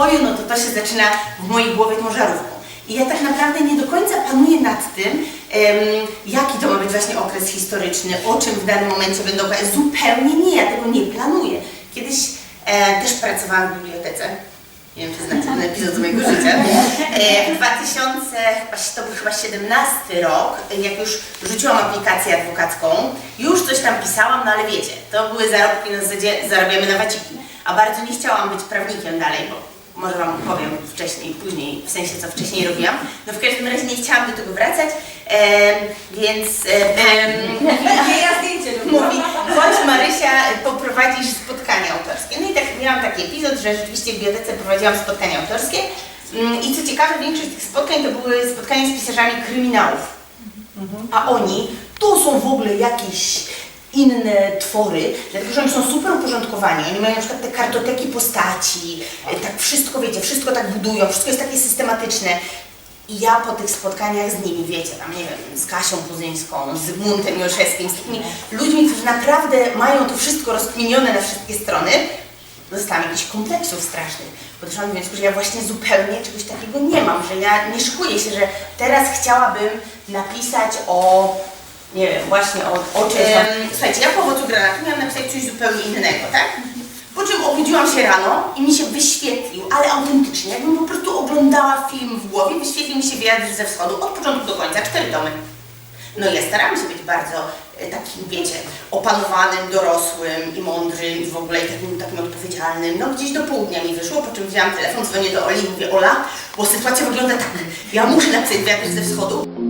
napoju, no to to się zaczyna w mojej głowie tą żarówką. I ja tak naprawdę nie do końca panuję nad tym, em, jaki to ma być właśnie okres historyczny, o czym w danym momencie będą. Zupełnie nie, ja tego nie planuję. Kiedyś e, też pracowałam w bibliotece. Nie wiem, czy znacie ten epizod z mojego życia. E, w 2000, chyba, to był chyba 17 rok, jak już rzuciłam aplikację adwokacką, już coś tam pisałam, no ale wiecie, to były zarobki na zasadzie zarabiamy na waciki. A bardzo nie chciałam być prawnikiem dalej, bo może Wam powiem wcześniej, później, w sensie co wcześniej robiłam. No w każdym razie nie chciałam do tego wracać, em, więc em, Nie, ja zdjęcie mówi, chodź Marysia, poprowadzisz spotkania autorskie. No i tak miałam taki epizod, że rzeczywiście w bibliotece prowadziłam spotkania autorskie. Mm, I co ciekawe, większość tych spotkań to były spotkania z pisarzami kryminałów. A oni to są w ogóle jakieś inne twory, dlatego że oni są super uporządkowani. Oni mają na przykład te kartoteki postaci, e, tak wszystko, wiecie, wszystko tak budują, wszystko jest takie systematyczne. I ja po tych spotkaniach z nimi, wiecie, tam nie wiem, z Kasią Puzyńską, z Zygmuntem Joszewskim, z takimi ludźmi, którzy naprawdę mają to wszystko rozkminione na wszystkie strony, dostałam jakichś kompleksów strasznych. Podeszłam do wniosku, że ja właśnie zupełnie czegoś takiego nie mam, że ja nie szykuję się, że teraz chciałabym napisać o, nie wiem, właśnie o, o czymś tam. Słuchajcie, ja po owocu granatu miałam napisać coś zupełnie innego, tak? Po czym obudziłam się rano i mi się wyświetlił, ale autentycznie, jakbym po prostu oglądała film w głowie, wyświetlił mi się wiatr ze wschodu od początku do końca, cztery domy. No i ja starałam się być bardzo e, takim, wiecie, opanowanym, dorosłym i mądrym i w ogóle takim, takim No gdzieś do południa mi wyszło, po czym wzięłam telefon, dzwonię do Oli i mówię, Ola, bo sytuacja wygląda tak, ja muszę napisać wiatr ze wschodu.